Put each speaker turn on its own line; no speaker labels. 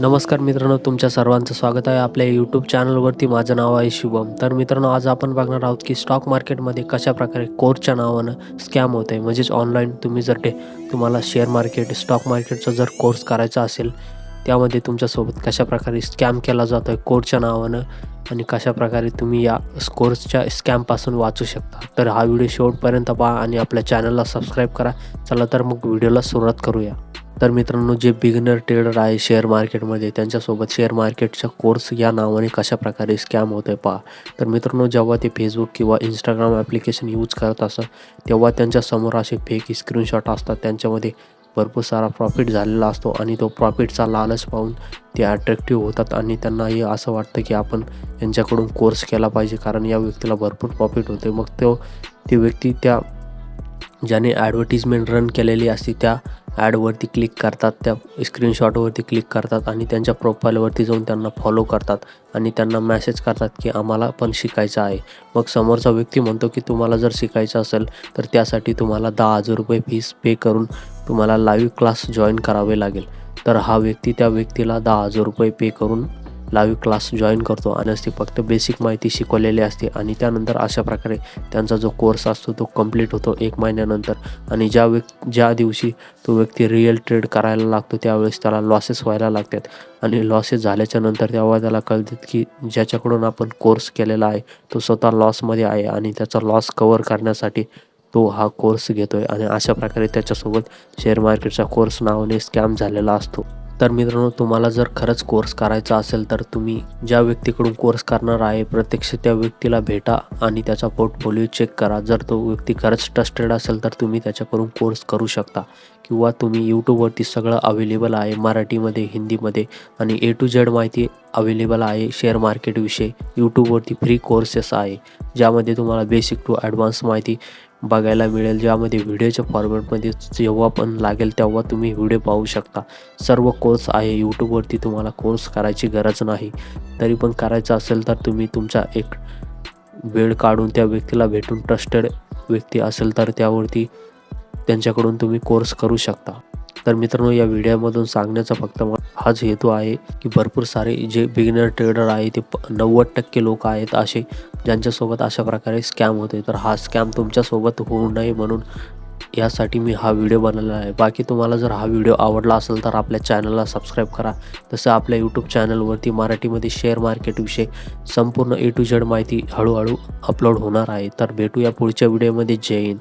नमस्कार मित्रांनो तुमच्या सर्वांचं स्वागत आहे आपल्या यूट्यूब चॅनलवरती माझं नाव आहे शुभम. तर मित्रांनो आज आपण बघणार आहोत की स्टॉक मार्केटमध्ये कशा प्रकारे कोर्सच्या नावानं स्कॅम होत आहे म्हणजेच ऑनलाईन तुम्ही जर ते तुम्हाला शेअर मार्केट स्टॉक मार्केटचा जर कोर्स करायचा असेल त्यामध्ये तुमच्यासोबत कशा प्रकारे स्कॅम केला जातो आहे कोर्सच्या नावानं आणि कशा प्रकारे तुम्ही या कोर्सच्या स्कॅमपासून वाचू शकता. तर हा व्हिडिओ शेवटपर्यंत पहा आणि आपल्या चॅनलला सबस्क्राईब करा. चला तर मग व्हिडिओला सुरुवात करूया. तर मित्रांनो जे बिगिनर ट्रेडर आहे शेअर मार्केटमध्ये त्यांच्यासोबत शेअर मार्केटचा कोर्स या नावाने कशा प्रकारे स्कॅम होत आहे पहा. तर मित्रांनो जेव्हा ते फेसबुक किंवा इंस्टाग्राम ॲप्लिकेशन यूज करत असतात तेव्हा त्यांच्यासमोर असे फेक स्क्रीनशॉट असतात. त्यांच्यामध्ये भरपूर सारा प्रॉफिट झालेला असतो आणि तो प्रॉफिटचा लालच पाहून ते अट्रॅक्टिव्ह होतात आणि त्यांनाही असं वाटतं की आपण यांच्याकडून कोर्स केला पाहिजे कारण या व्यक्तीला भरपूर प्रॉफिट होते मग तो ती व्यक्ती त्या ज्याने ॲडव्हर्टिजमेंट रन केलेली असते त्या ॲडवरती क्लिक करतात त्या स्क्रीनशॉटवरती क्लिक करतात आणि त्यांच्या प्रोफाईलवरती जाऊन त्यांना फॉलो करतात आणि त्यांना मॅसेज करतात की आम्हाला पण शिकायचं आहे. मग समोरचा व्यक्ती म्हणतो की तुम्हाला जर शिकायचं असेल तर त्यासाठी तुम्हाला दहा हजार रुपये फीस पे करून तुम्हाला लाईव्ह क्लास जॉईन करावे लागेल. तर हा व्यक्ती त्या व्यक्तीला दहा हजार रुपये पे करून लाईव्ह क्लास जॉईन करतो आणि ती फक्त बेसिक माहिती शिकवलेली असते आणि त्यानंतर अशा प्रकारे त्यांचा जो कोर्स असतो तो कंप्लीट होतो एक महिन्यानंतर. आणि ज्या व्यक् ज्या दिवशी तो व्यक्ती रिअल ट्रेड करायला लागतो त्यावेळेस त्याला लॉसेस व्हायला लागतात. आणि लॉसेस झाल्याच्यानंतर तेव्हा त्याला कळतात की ज्याच्याकडून आपण कोर्स केलेला आहे तो स्वतः लॉसमध्ये आहे आणि त्याचा लॉस कवर करण्यासाठी तो हा कोर्स घेतो आहे आणि अशा प्रकारे त्याच्यासोबत शेअर मार्केटचा कोर्स नावाने स्कॅम झालेला असतो. तर मित्रांनो तुम्हाला जर खरंच कोर्स करायचा असेल तर तुम्ही ज्या व्यक्तीकडून कोर्स करणार आहे प्रत्यक्ष त्या व्यक्तीला भेटा आणि त्याचा पोर्टफोलिओ चेक करा. जर तो व्यक्ती खरंच ट्रस्टेड असेल तर तुम्ही त्याच्याकडून कोर्स करू शकता. किंवा तुम्ही यूट्यूबवरती सगळं अवेलेबल आहे मराठीमध्ये हिंदीमध्ये आणि ए टू झेड माहिती अवेलेबल आहे. शेअर मार्केटविषयी यूट्यूबवरती फ्री कोर्सेस आहे. ज्यामध्ये तुम्हाला बेसिक टू ॲडव्हान्स माहिती बघायला मिळेल. ज्यामध्ये व्हिडिओच्या फॉर्मॅटमध्ये जेव्हा पण लागेल तेव्हा तुम्ही व्हिडिओ पाहू शकता. सर्व कोर्स आहे. यूट्यूबवरती तुम्हाला कोर्स करायची गरज नाही. तरी पण करायचं असेल तर तुम्ही तुमचा एक वेळ काढून त्या व्यक्तीला भेटून ट्रस्टेड व्यक्ती असेल तर त्यावरती त्यांच्याकडून तुम्ही कोर्स करू शकता. तर मित्रांनो या व्हिडिओमधून सांगण्याचा फक्त हाच हेतू आहे की भरपूर सारे जे बिगिनर ट्रेडर आहे ते प नव्वद टक्के लोक आहेत असे ज्यांच्यासोबत अशा प्रकारे स्कॅम होते तर हा स्कॅम तुमच्यासोबत होऊ नये म्हणून यासाठी मी हा व्हिडिओ बनवला आहे. बाकी तुम्हाला जर हा व्हिडिओ आवडला असेल तर आपल्या चॅनलला सबस्क्राईब करा. तसं आपल्या यूट्यूब चॅनलवरती मराठीमध्ये शेअर मार्केटविषयी संपूर्ण ए टू झेड माहिती हळूहळू अपलोड होणार आहे. तर भेटूया पुढच्या व्हिडिओमध्ये जय हिंद.